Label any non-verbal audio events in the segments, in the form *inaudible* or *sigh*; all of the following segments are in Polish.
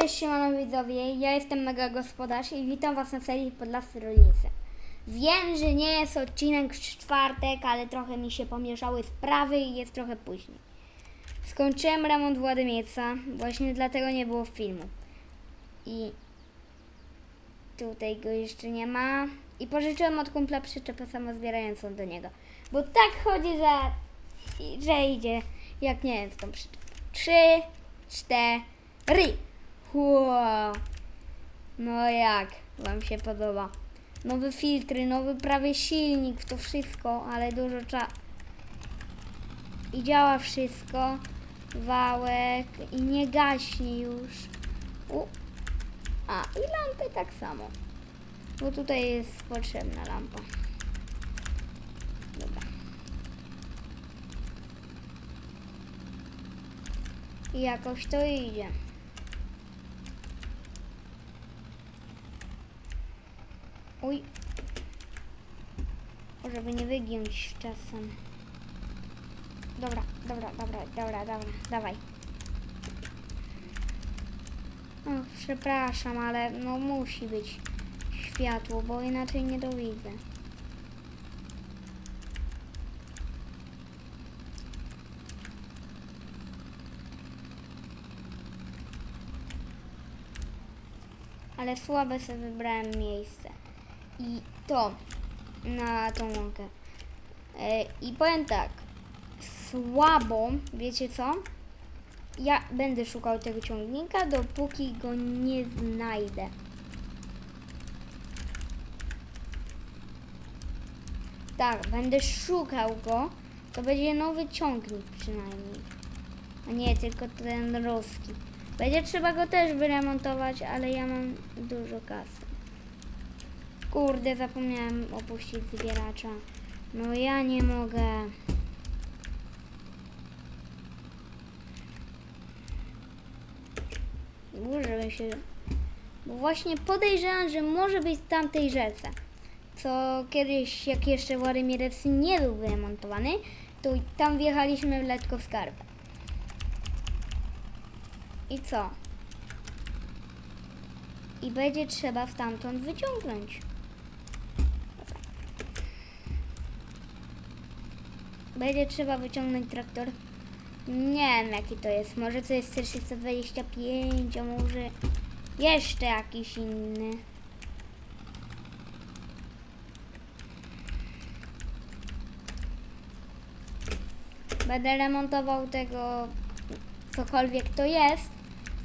Cześć siemano widzowie, ja jestem Mega Gospodarz i witam Was na serii Podlasy Rolnicy. Wiem, że nie jest odcinek w czwartek, ale trochę mi się pomieszały sprawy i jest trochę później. Skończyłem remont Władymieca, właśnie dlatego nie było filmu. I tutaj go jeszcze nie ma. I pożyczyłem od kumpla przyczepę samozbierającą do niego. Bo tak chodzi, że, że idzie jak nie wiem z tą przyczepą. Trzy, cztery. Wow. No jak Wam się podoba? Nowe filtry, nowy prawie silnik, to wszystko, ale dużo czasu. I działa wszystko. Wałek i nie gaśnie już. U. A, i lampy tak samo. Bo tutaj jest potrzebna lampa. Dobra. I jakoś to idzie. Uj. O, żeby nie wygiąć czasem. Dobra, dobra, dobra, dobra, dobra, dawaj. O, przepraszam, ale no musi być światło, bo inaczej nie dowidzę. Ale słabe sobie wybrałem miejsce. I to na tą łąkę. E, I powiem tak, słabo, wiecie co? Ja będę szukał tego ciągnika, dopóki go nie znajdę. Tak, będę szukał go, to będzie nowy ciągnik przynajmniej. A nie tylko ten ruski. Będzie trzeba go też wyremontować, ale ja mam dużo kasy. Kurde, zapomniałem opuścić zbieracza. No ja nie mogę. Może się... Bo właśnie podejrzewam, że może być w tamtej rzece. Co kiedyś, jak jeszcze Władimirec nie był wyremontowany, to tam wjechaliśmy w letko w skarbę. I co? I będzie trzeba stamtąd wyciągnąć. Będzie trzeba wyciągnąć traktor. Nie wiem jaki to jest. Może to jest 425, a może jeszcze jakiś inny. Będę remontował tego cokolwiek to jest,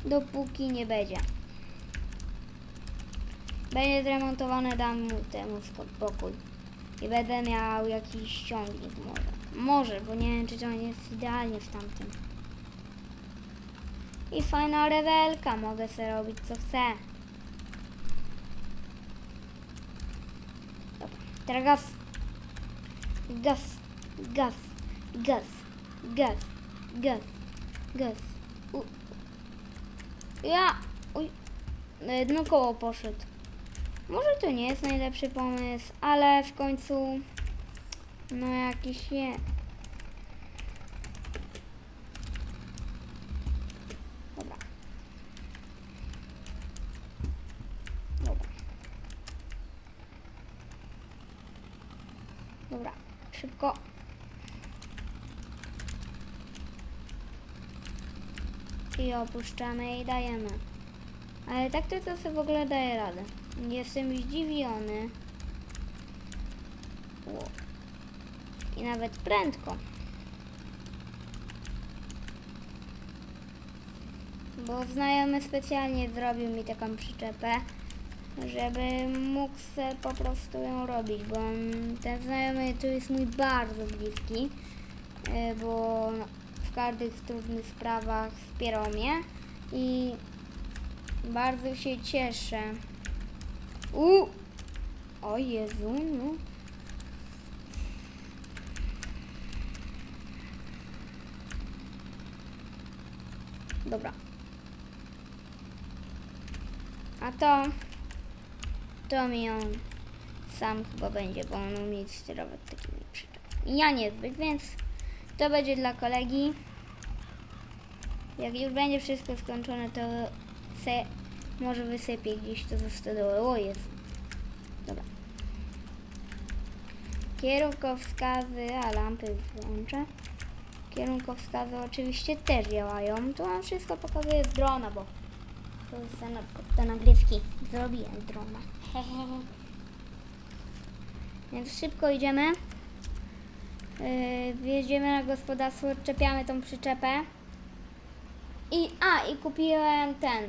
dopóki nie będzie. Będzie zremontowane, dam mu temu spokój. I będę miał jakiś ciągnik może. Może, bo nie wiem, czy to jest idealnie w tamtym. I fajna rewelka, mogę sobie robić co chcę. Dobra, teraz gaz. Gaz, gaz, gaz, gaz, gaz, gaz. U. Ja, uj, jedno koło poszedł. Może to nie jest najlepszy pomysł, ale w końcu, no jakiś je. Dobra. Dobra. Dobra, szybko. I opuszczamy i dajemy. Ale tak to to sobie w ogóle daje radę. Jestem zdziwiony. I nawet prędko. Bo znajomy specjalnie zrobił mi taką przyczepę, żeby mógł se po prostu ją robić, bo ten znajomy to jest mój bardzo bliski, y, bo w każdych trudnych sprawach wspierał mnie i bardzo się cieszę. U! O Jezu, no. Dobra. A to... To mi on sam chyba będzie, bo on umie sterować takimi przyczepami. Ja niezbyt, więc to będzie dla kolegi. Jak już będzie wszystko skończone, to se może wysypię gdzieś to ze stodoły. O jest. Dobra. Kierunkowskazy, a lampy włączę. Kierunkowskazy oczywiście też działają. Tu mam wszystko pokazuję z drona, bo to jest ten, te nagrywki. Zrobiłem drona. *laughs* Więc szybko idziemy. Yy, wjedziemy na gospodarstwo, odczepiamy tą przyczepę. I, a, i kupiłem ten.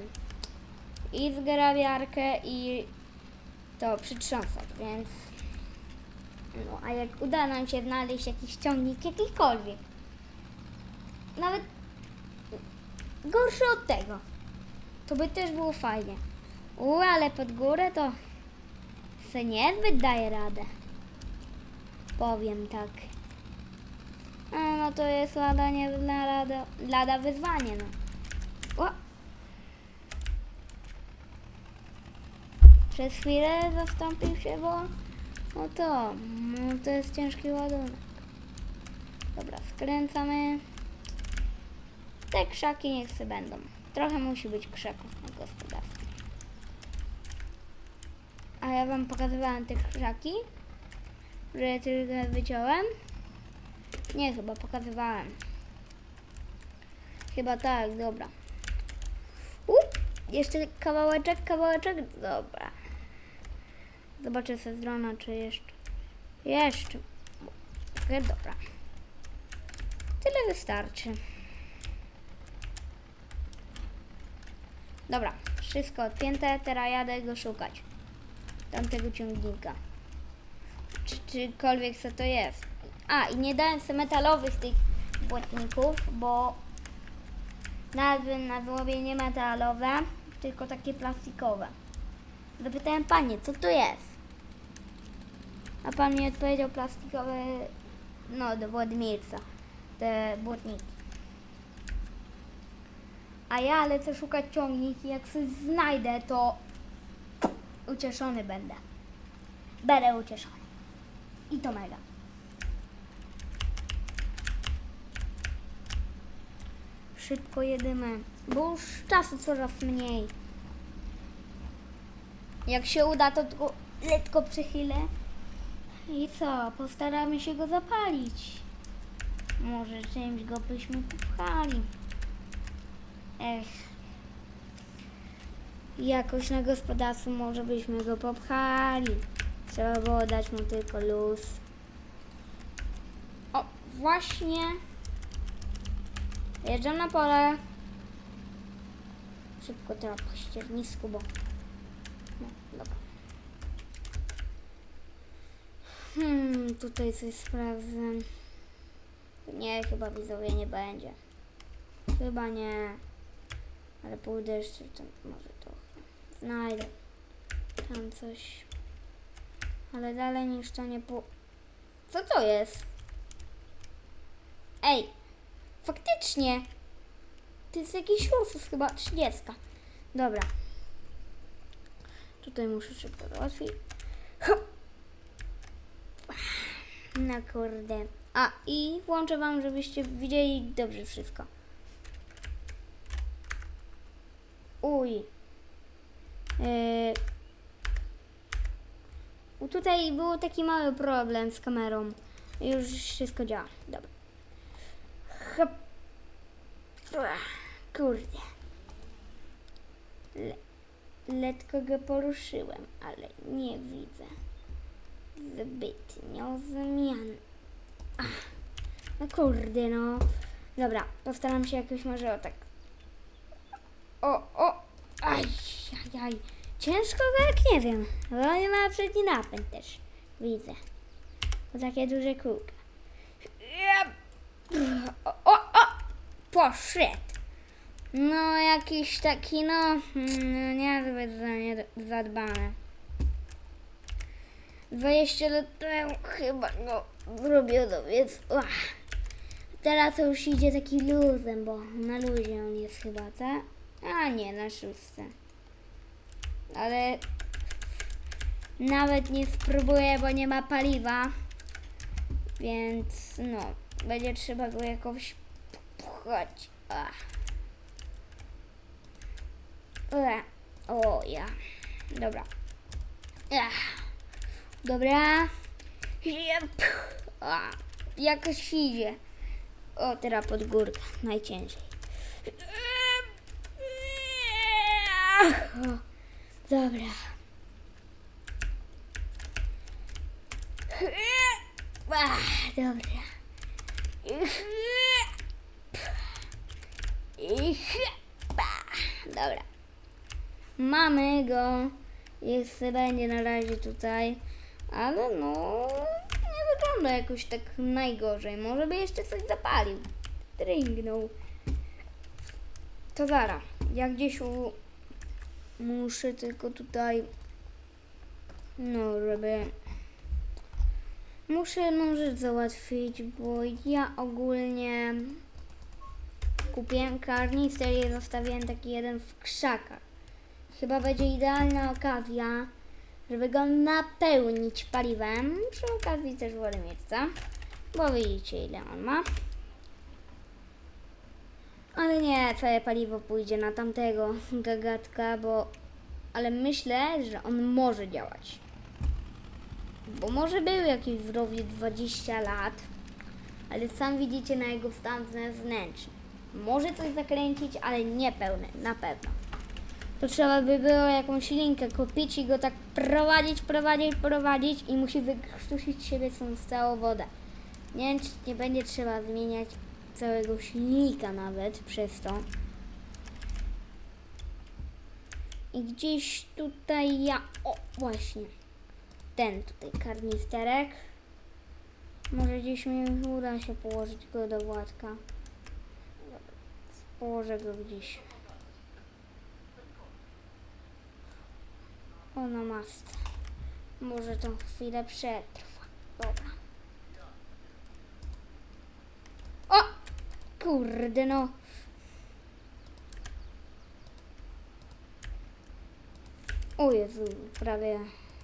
I zgrabiarkę i to przytrząsacz, więc... No, a jak uda nam się znaleźć jakiś ciągnik, jakikolwiek. Nawet gorszy od tego. To by też było fajnie. U, ale pod górę to se niezbyt daje radę. Powiem tak. A, no to jest lada, nie lada, lada wyzwanie, no. O! Przez chwilę zastąpił się, bo no to, no to jest ciężki ładunek. Dobra, skręcamy. Te krzaki niech se będą. Trochę musi być krzaków na gospodarstwie. A ja wam pokazywałem te krzaki, że tylko wyciąłem. Nie, chyba pokazywałem. Chyba tak, dobra. Up, jeszcze kawałeczek, kawałeczek, dobra. Zobaczę ze z drona, czy jeszcze. Jeszcze. Dobra. Tyle wystarczy. Dobra, wszystko odpięte, teraz jadę go szukać. Tamtego ciągnika. Czy czykolwiek co to jest. A, i nie dałem sobie metalowych tych błotników, bo nazwy na złobie nie metalowe, tylko takie plastikowe. Zapytałem panie, co to jest? A pan mi odpowiedział plastikowe, no do Władimierca, te błotniki. A ja lecę szukać ciągnik i jak coś znajdę, to ucieszony będę. Będę ucieszony. I to mega. Szybko jedymy, bo już czasu coraz mniej. Jak się uda, to tylko lekko przychylę. I co? Postaramy się go zapalić. Może czymś go byśmy popchali. Ech. Jakoś na gospodarstwu może byśmy go popchali. Trzeba było dać mu tylko luz. O, właśnie. Jeżdżam na pole. Szybko teraz po ściernisku, bo... No, dobra. Hmm, tutaj coś sprawdzę. Nie, chyba widzowie nie będzie. Chyba nie. Ale pójdę jeszcze tam, może to znajdę. Tam coś. Ale dalej niż to nie po... Co to jest? Ej! Faktycznie! To jest jakiś ursus chyba, 30. Dobra. Tutaj muszę szybko załatwić. No kurde. A i włączę wam, żebyście widzieli dobrze wszystko. Uj. Yy. Tutaj był taki mały problem z kamerą. Już wszystko działa. Dobra. Hop. Kurde. Le letko go poruszyłem, ale nie widzę zbytnio zmian. Ach, no kurde, no. Dobra, postaram się jakoś może o tak. O, o, aj, aj, aj. Ciężko go jak nie wiem, bo nie ma przedni napęd też. Widzę. Bo takie duże kółka. O, o, o, poszedł. No, jakiś taki, no, mm, niezbyt za, nie, zadbane. 20 lat temu chyba go zrobiono, więc ach. teraz już idzie taki luzem, bo na luzie on jest chyba, tak? A nie, na szóstce. Ale nawet nie spróbuję, bo nie ma paliwa, więc no, będzie trzeba go jakoś pchać. Ach. E, o ja. Dobra. Ech. Dobra. Jep. A, jakoś idzie. O, teraz pod górkę. Najciężej. O, dobra. Ach, dobra. Dobra. Mamy go. Jest, będzie na razie tutaj. Ale no, nie wygląda jakoś tak najgorzej. Może by jeszcze coś zapalił. Dryngnął. To zara. Ja gdzieś u... Muszę tylko tutaj... No, żeby... Muszę jedną rzecz załatwić, bo ja ogólnie kupiłem karnister i zostawiłem taki jeden w krzakach. Chyba będzie idealna okazja, żeby go napełnić paliwem. Przy okazji też wolę miejsca, bo widzicie ile on ma. Ale nie, całe paliwo pójdzie na tamtego gagatka, bo... Ale myślę, że on może działać. Bo może był jakiś w rowie 20 lat, ale sam widzicie na jego stan zewnętrzny. Może coś zakręcić, ale nie pełne, na pewno. To trzeba by było jakąś linkę kupić i go tak prowadzić, prowadzić, prowadzić i musi wykrztusić siebie tą całą wodę. Nie wiem, czy nie będzie trzeba zmieniać całego silnika nawet przez to. I gdzieś tutaj ja... O, właśnie. Ten tutaj karnisterek. Może gdzieś mi uda się położyć go do Władka. Położę go gdzieś. O, na mast. Może to chwilę przetrwa. Dobra. O! Kurde no. O Jezu, prawie,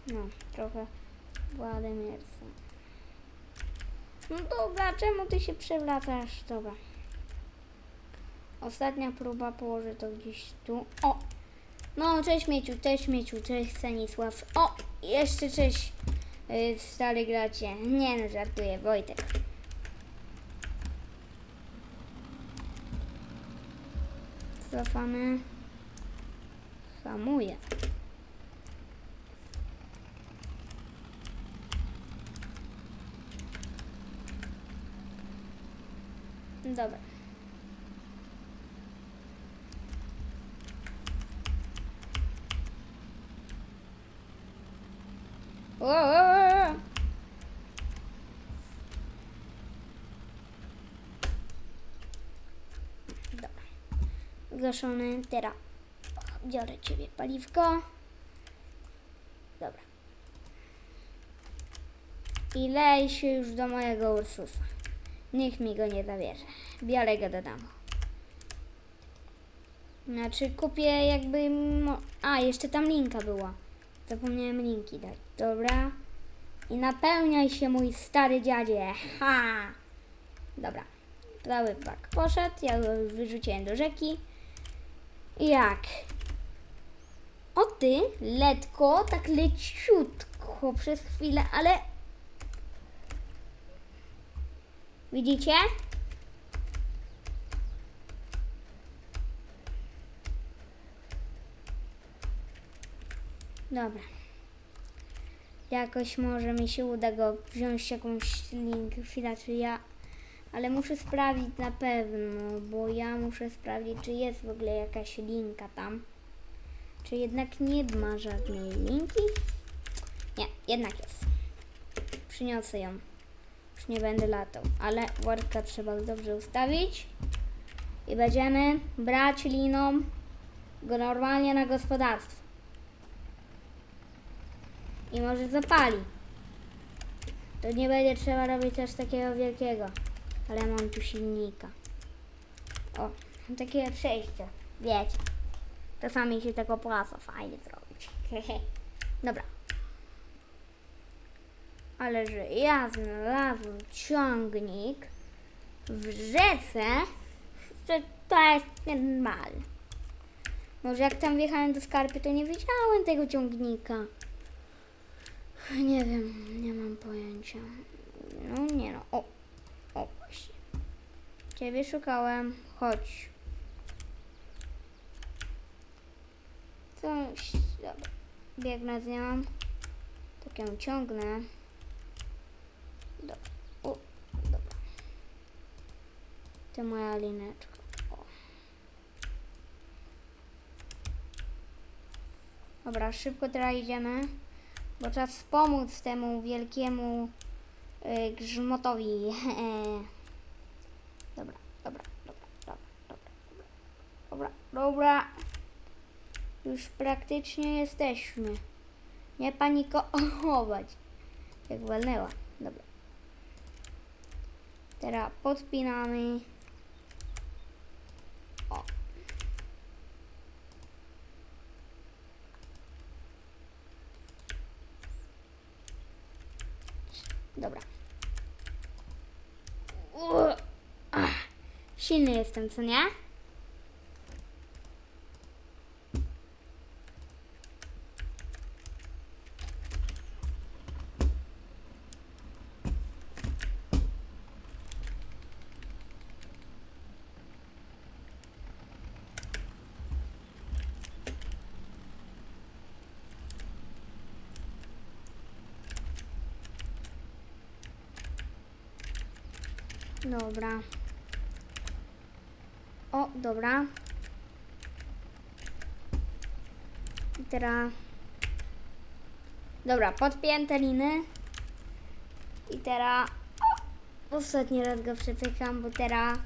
no, trochę Władimir. No dobra, czemu ty się przewracasz? Dobra. Ostatnia próba, położę to gdzieś tu. O! No, cześć Mieciu, cześć Mieciu, cześć Stanisław. O! Jeszcze cześć yy, stary gracie. Nie no, żartuję, Wojtek. Cofamy. Hamuję. Dobra. O. Dobra. Zgaszony. Teraz biorę ciebie paliwko. Dobra. I lej się już do mojego Ursusa. Niech mi go nie zabierze. Biorę go do domu. Znaczy kupię jakby... A, jeszcze tam linka była. Zapomniałem linki dać. Dobra. I napełniaj się mój stary dziadzie. Ha! Dobra. Cały bak poszedł. Ja go wyrzuciłem do rzeki. I jak? O ty, letko, tak leciutko przez chwilę, ale... Widzicie? Dobra. Jakoś może mi się uda go wziąć jakąś link, chwila, czy ja... Ale muszę sprawdzić na pewno, bo ja muszę sprawdzić, czy jest w ogóle jakaś linka tam. Czy jednak nie ma żadnej linki? Nie, jednak jest. Przyniosę ją. Już nie będę latał, ale worka trzeba dobrze ustawić. I będziemy brać liną go normalnie na gospodarstwo. I może zapali. To nie będzie trzeba robić aż takiego wielkiego. Ale mam tu silnika. O, takie przejście. Wiecie. Czasami się tego opłaca fajnie zrobić. *laughs* Dobra. Ale że ja znalazłem ciągnik w rzece, że to jest normalne. Może jak tam wjechałem do skarpy, to nie widziałem tego ciągnika. Nie wiem, nie mam pojęcia. No nie no. O, o właśnie. Ciebie szukałem. Chodź. Coś. Dobra. Biegnę z nią. Tak ją ciągnę. Dobra. O, dobra. To moja lineczka. Dobra, szybko teraz idziemy, bo czas pomóc temu wielkiemu y, grzmotowi. *laughs* dobra, dobra, dobra, dobra, dobra, dobra, dobra. Już praktycznie jesteśmy. Nie panikować. Jak walnęła. Dobra. Teraz podpinamy. O. Dobra. U- Ach, Silny jestem, co nie? Dobra. Dobra. I teraz... Dobra, podpięte liny. I teraz... O, ostatni raz go przepycham, bo teraz...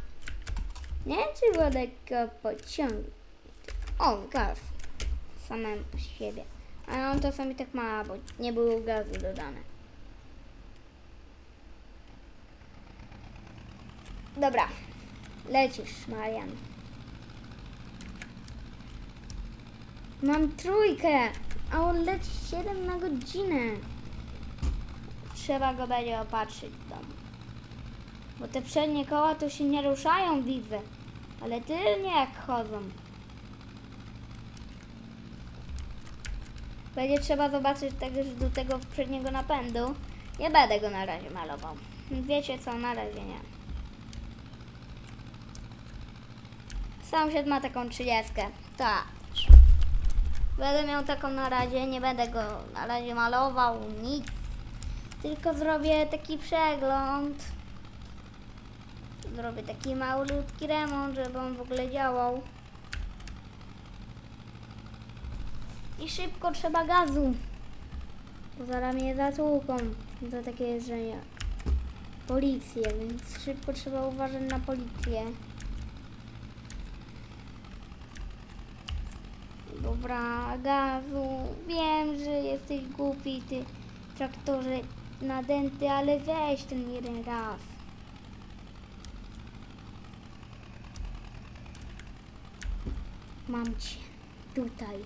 Nie wiem, czy go lekko pociągnie. O, gaz. Samemu z siebie. Ale on czasami tak ma, bo nie było gazu dodane. Dobra, lecisz, Marian. Mam trójkę, a on leci 7 na godzinę. Trzeba go będzie opatrzyć w domu. Bo te przednie koła to się nie ruszają, widzę. Ale tylnie jak chodzą. Będzie trzeba zobaczyć także do tego przedniego napędu. Nie będę go na razie malował. Wiecie co, na razie nie. Sąsiad ma taką 30. Tak. Będę miał taką na razie, nie będę go na razie malował, nic. Tylko zrobię taki przegląd. Zrobię taki malutki remont, żeby on w ogóle działał. I szybko trzeba gazu. Bo zaraz mnie zatłuką za takie jeżdżenie. Policję, więc szybko trzeba uważać na policję. Dobra, gazu. Wiem, że jesteś głupi, ty traktorze nadęty, ale weź ten jeden raz. Mam cię tutaj.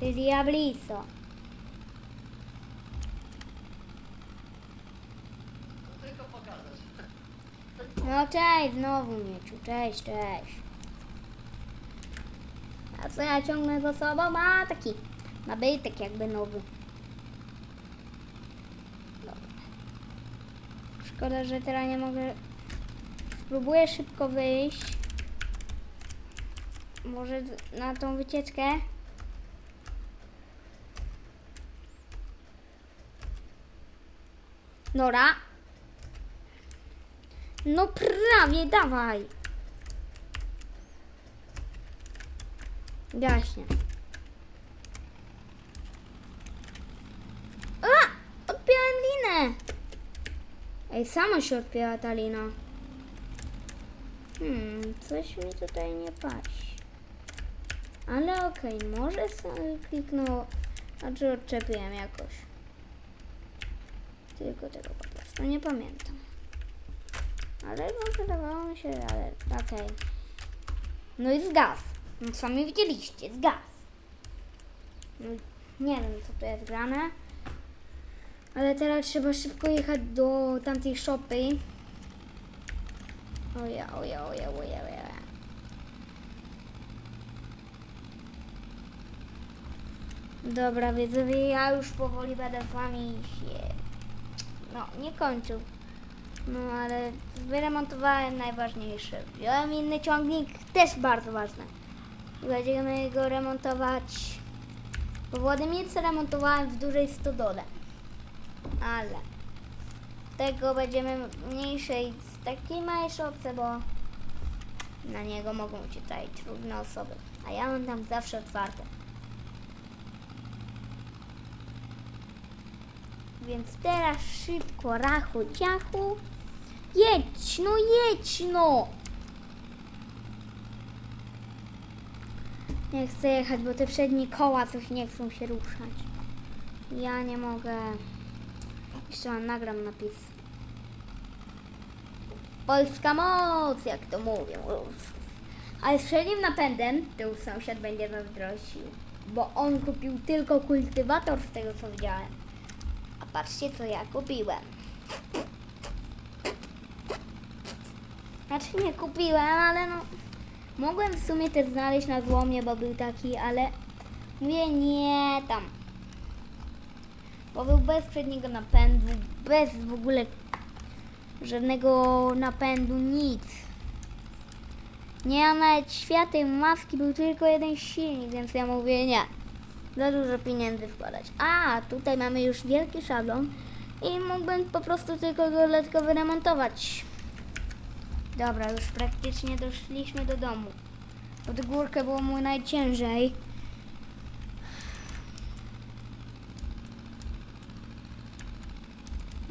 Ty diablico. No cześć, znowu Mieciu, cześć, cześć. A co ja ciągnę za sobą? Ma taki nabytek jakby nowy. Dobra. Szkoda, że teraz nie mogę... Spróbuję szybko wyjść. Może na tą wycieczkę. Nora. No prawie, dawaj. Gaśnie. A! Odpiąłem linę. Ej, sama się odpięła ta lina. Hmm, coś mi tutaj nie paść. Ale okej, może sobie kliknął, znaczy odczepiłem jakoś. Tylko tego po prostu nie pamiętam. Ale no wydawało mi się, ale okej. No i zgas. No sami widzieliście, z gaz. No, nie wiem co to jest grane. Ale teraz trzeba szybko jechać do tamtej szopy. Oja, oja, oja, oja, oja. Dobra, widzowie, ja już powoli będę z wami się... No, nie kończył. No, ale wyremontowałem najważniejsze. Wziąłem inny ciągnik, też bardzo ważny. Będziemy go remontować... Bo Władimirce remontowałem w dużej stodole. Ale... Tego będziemy mniejszej, takiej małej szopce, bo na niego mogą się tutaj trudne osoby. A ja mam tam zawsze otwarte. Więc teraz szybko, rachu, ciachu. Jedź, no jedź, no! Nie chcę jechać, bo te przednie koła coś nie chcą się ruszać. Ja nie mogę. Jeszcze mam nagram napis. Polska moc, jak to mówią. Ale z przednim napędem tył sąsiad będzie zazdrościł. Bo on kupił tylko kultywator z tego co widziałem. A patrzcie co ja kupiłem. Znaczy nie kupiłem, ale no. Mogłem w sumie też znaleźć na złomie, bo był taki, ale mówię nie tam. Bo był bez przedniego napędu, bez w ogóle żadnego napędu, nic. Nie miał nawet świateł, maski, był tylko jeden silnik, więc ja mówię nie. Za dużo pieniędzy wkładać. A, tutaj mamy już wielki szablon i mógłbym po prostu tylko go lekko wyremontować. Dobra, już praktycznie doszliśmy do domu. Pod górkę było mu najciężej.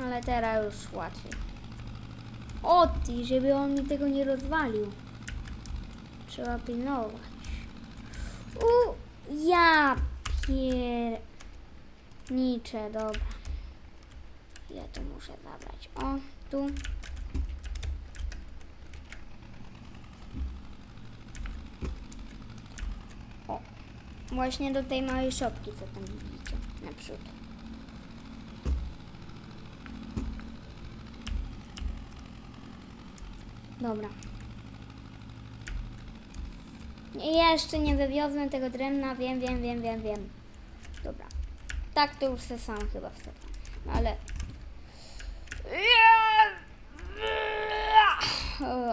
Ale teraz już łatwiej. O ty, żeby on mi tego nie rozwalił. Trzeba pilnować. U, ja pierniczę, dobra. Ja tu muszę zabrać. O, tu. Właśnie do tej małej szopki, co tam widzicie, naprzód. Dobra. I jeszcze nie wywiozłem tego drewna, wiem, wiem, wiem, wiem, wiem. Dobra. Tak to już se sam chyba wsadzam. Ale...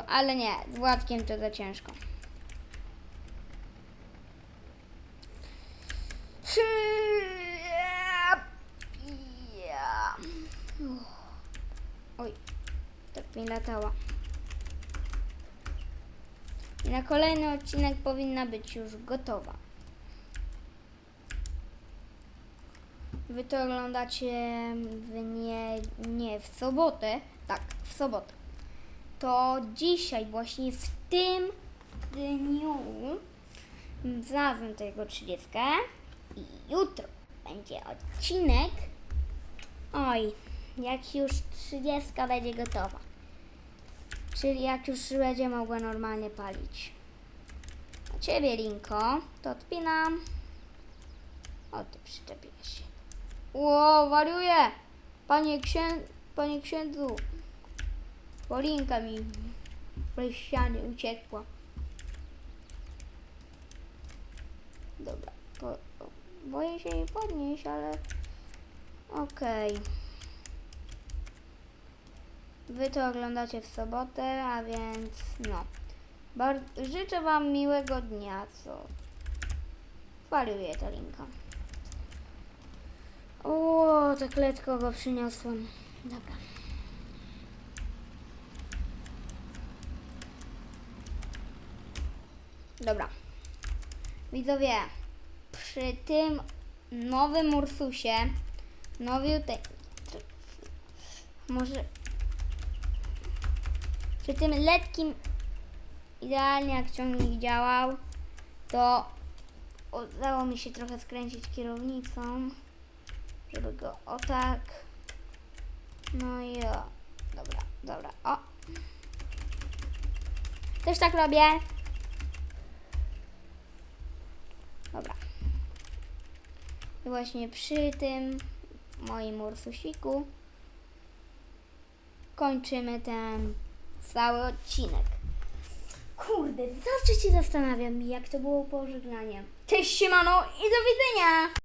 Ale nie, z Władkiem to za ciężko. Oj, tak mi latała. Na kolejny odcinek powinna być już gotowa. Wy to oglądacie w nie, nie w sobotę, tak, w sobotę. To dzisiaj, właśnie w tym dniu, znalazłem tego 30 i jutro będzie odcinek. Oj, jak już 30 będzie gotowa. Czyli jak już będzie mogła normalnie palić. A ciebie, Linko, to odpinam. O, ty przyczepiłeś się. Ło, wariuję! Panie, księ... Panie księdzu. Polinka mi bez ściany uciekła. Dobra, po... boję się jej podnieść, ale... Okej. Wy to oglądacie w sobotę, a więc no. Bar- życzę Wam miłego dnia, co wariuję ta linka. O, tak letko go przyniosłem. Dobra. Dobra. Widzowie, przy tym nowym Ursusie, nowiutej, może przy tym letkim idealnie jak ciągnik działał, to udało mi się trochę skręcić kierownicą, żeby go o tak. No i o. Dobra, dobra, o. Też tak robię. Dobra. Właśnie przy tym moim Ursusiku kończymy ten cały odcinek. Kurde, zawsze się zastanawiam, jak to było pożegnanie. Cześć, siemano i do widzenia!